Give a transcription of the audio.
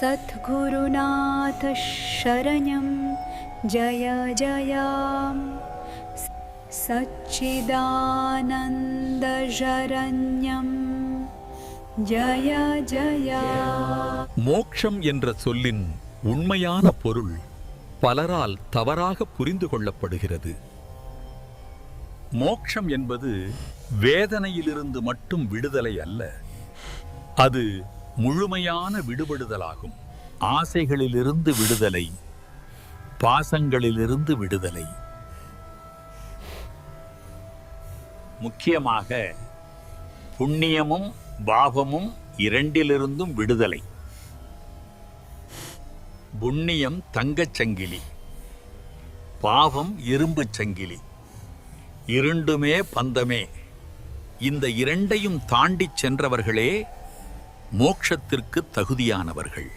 சத்குருநாத சரணம் ஜய ஜயாம் சச்சிதானந்தரண்யம் ஜய ஜயா மோக்ஷம் என்ற சொல்லின் உண்மையான பொருள் பலரால் தவறாக புரிந்து கொள்ளப்படுகிறது. மோக்ஷம் என்பது வேதனையிலிருந்து மட்டும் விடுதலை அல்ல. அது முழுமையான விடுபடுதலாகும். ஆசைகளிலிருந்து விடுதலை பாசங்களிலிருந்து விடுதலை. முக்கியமாக புண்ணியமும் பாவமும் இரண்டிலிருந்தும் விடுதலை. புண்ணியம் தங்கச் சங்கிலி பாவம் இரும்புச் சங்கிலி. இருண்டுமே பந்தமே. இந்த இரண்டையும் தாண்டிச் சென்றவர்களே மோட்சத்திற்கு தகுதியானவர்கள்.